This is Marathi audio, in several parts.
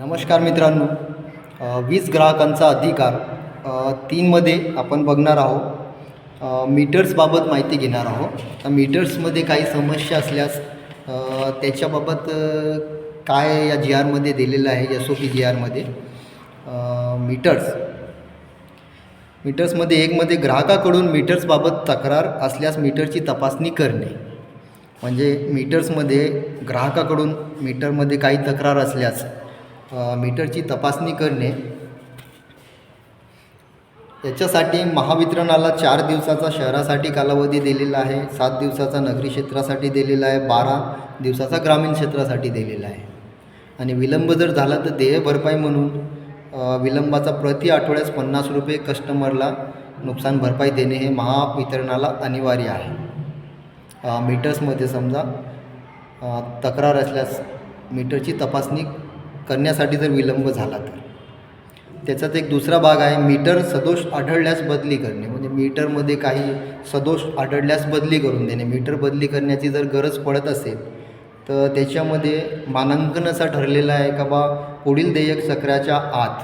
नमस्कार मित्रांनो. वीज ग्राहकांचा अधिकार तीनमध्ये आपण बघणार आहोत. मीटर्सबाबत माहिती घेणार आहोत. तर मीटर्समध्ये काही समस्या असल्यास त्याच्याबाबत काय या जी आरमध्ये दिलेलं आहे एस ओ पी जी आरमध्ये? मीटर्स. मीटर्समध्ये एकमध्ये ग्राहकाकडून मीटर्सबाबत तक्रार असल्यास मीटरची तपासणी करणे. म्हणजे मीटर्समध्ये ग्राहकाकडून मीटरमध्ये काही तक्रार असल्यास मीटरची तपासणी करणे. याच्यासाठी महावितरणाला चार दिवसाचा शहरासाठी कालावधी दिलेला आहे. सात दिवसाचा नगरी क्षेत्रासाठी दिलेला आहे. बारा दिवसाचा ग्रामीण क्षेत्रासाठी दिलेला आहे. आणि विलंब जर झाला तर देय भरपाई म्हणून विलंबाचा प्रति आठवड्यास पन्नास रुपये कस्टमरला नुकसान भरपाई देणे हे महावितरणाला अनिवार्य आहे. मीटर्समध्ये समजा तक्रार असल्यास मीटरची तपासणी करण्यासाठी जर विलंब झाला तर. त्याचाच एक दुसरा भाग आहे मीटर सदोष आढळल्यास बदली करणे. म्हणजे मीटरमध्ये काही सदोष आढळल्यास बदली करून देणे. मीटर बदली करण्याची जर गरज पडत असेल तर त्याच्यामध्ये मानांकन असा ठरलेला आहे का बा पुढील देयक चक्राच्या आत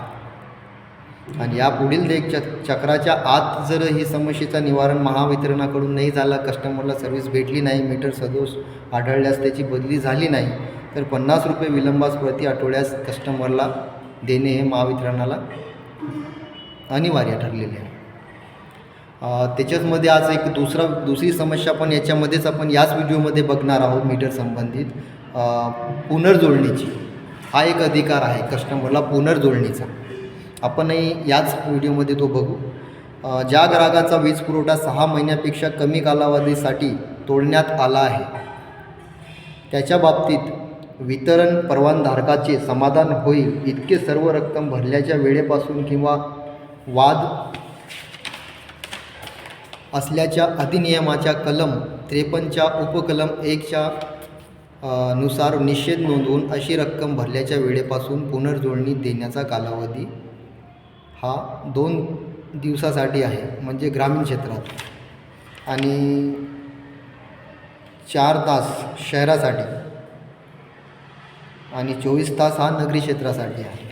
आणि या पुढील देख चक चक्राच्या आत जर ही समस्येचं निवारण महावितरणाकडून नाही झालं कस्टमरला सर्व्हिस भेटली नाही मीटर सदोष आढळल्यास त्याची बदली झाली नाही तर पन्नास रुपये विलंबास प्रति आठवड्यास कस्टमरला देणे हे महावितरणाला अनिवार्य ठरलेले आहे. त्याच्याचमध्ये आज एक दुसरा दुसरी समस्या पण याच्यामध्येच आपण याच व्हिडिओमध्ये बघणार आहोत मीटर संबंधित. पुनर्जोडणीची. हा एक अधिकार आहे कस्टमरला पुनर्जोडणीचा. आपणही याच व्हिडिओमध्ये तो बघू. ज्या ग्राहकाचा वीज पुरवठा सहा महिन्यापेक्षा कमी कालावधीसाठी तोडण्यात आला आहे त्याच्या बाबतीत वितरण परवानधारकाचे समाधान होईल इतके सर्व रक्कम भरल्याच्या वेळेपासून किंवा वाद असल्याच्या अधिनियमाच्या कलम त्रेपन्नच्या उपकलम एकच्या नुसार निषेध नोंदवून अशी रक्कम भरल्याच्या वेळेपासून पुनर्जोडणी देण्याचा कालावधी हा दोन दिवसासाठी आहे म्हणजे ग्रामीण क्षेत्रात. आणि चार तास शहरासाठी आणि चोवीस तास हा नगरी क्षेत्रासाठी आहे.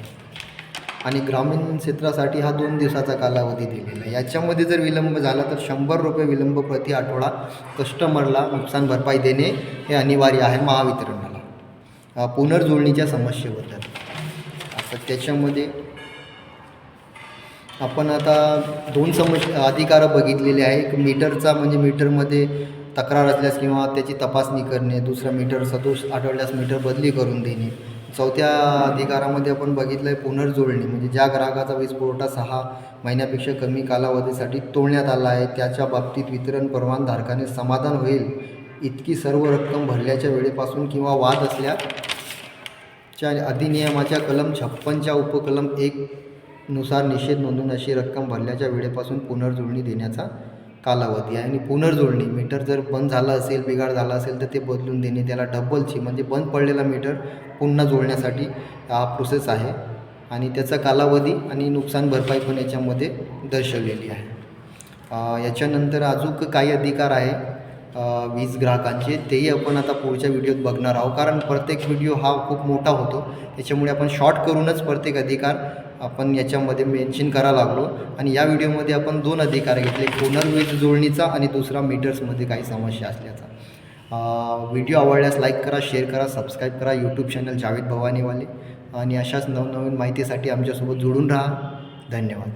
आणि ग्रामीण क्षेत्रासाठी हा दोन दिवसाचा कालावधी दिलेला आहे. याच्यामध्ये जर विलंब झाला तर शंभर रुपये विलंब प्रति आठवडा कस्टमरला नुकसान भरपाई देणे हे अनिवार्य आहे महावितरणाला. अ, पुनर्जोडणीच्या समस्येबद्दल. आता त्याच्यामध्ये आपण आता दोन समस्या अधिकार बघितलेले आहे. एक मीटरचा म्हणजे मीटरमध्ये तक्रार असल्यास किंवा त्याची तपासणी करणे दुसरा मीटर सदोष आढळल्यास मीटर बदली करून देणे. चौथ्या अधिकारामध्ये आपण बघितलं आहे पुनर्जोडणी म्हणजे ज्या ग्राहकाचा वीज पुरवठा सहा महिन्यापेक्षा कमी कालावधीसाठी तोडण्यात आला आहे त्याच्या बाबतीत वितरण परवानधारकाने समाधान होईल. इतकी सर्व रक्कम भरल्याच्या वेळेपासून किंवा वाद असल्याच्या अधिनियमाच्या कलम छप्पनच्या उपकलम एक नुसार निषेध नोंदून अशी रक्कम भरल्याच्या वेळेपासून पुनर्जुळणी देण्याचा कालावधी आहे. आणि पुनर्जुळणी मीटर जर बंद झालं असेल बिघाड झाला असेल तर ते बदलून देणे त्याला डबलची म्हणजे बंद पडलेला मीटर पुन्हा जोडण्यासाठी हा प्रोसेस आहे. आणि त्याचा कालावधी आणि नुकसान भरपाई पण याच्यामध्ये दर्शवलेली आहे. याच्यानंतर अजून काही अधिकार आहे. वीज ग्राहकांचे. तेही आपण आता पुढच्या व्हिडिओत बघणार आहोत. कारण प्रत्येक व्हिडिओ हा खूप मोठा होतो. त्याच्यामुळे आपण शॉर्ट करूनच प्रत्येक अधिकार आपण याच्यामध्ये मेन्शन करा लागलो. आणि या व्हिडिओमध्ये आपण दोन अधिकार घेतले. पुनर्वीज जोडणीचा आणि दुसरा मीटर्समध्ये काही समस्या असल्याचा. व्हिडिओ आवडल्यास लाईक करा शेअर करा सबस्क्राईब करा. यूट्यूब चॅनल जावेद भवानीवाले. आणि अशाच नवनवीन माहितीसाठी आमच्यासोबत जोडून राहा. धन्यवाद.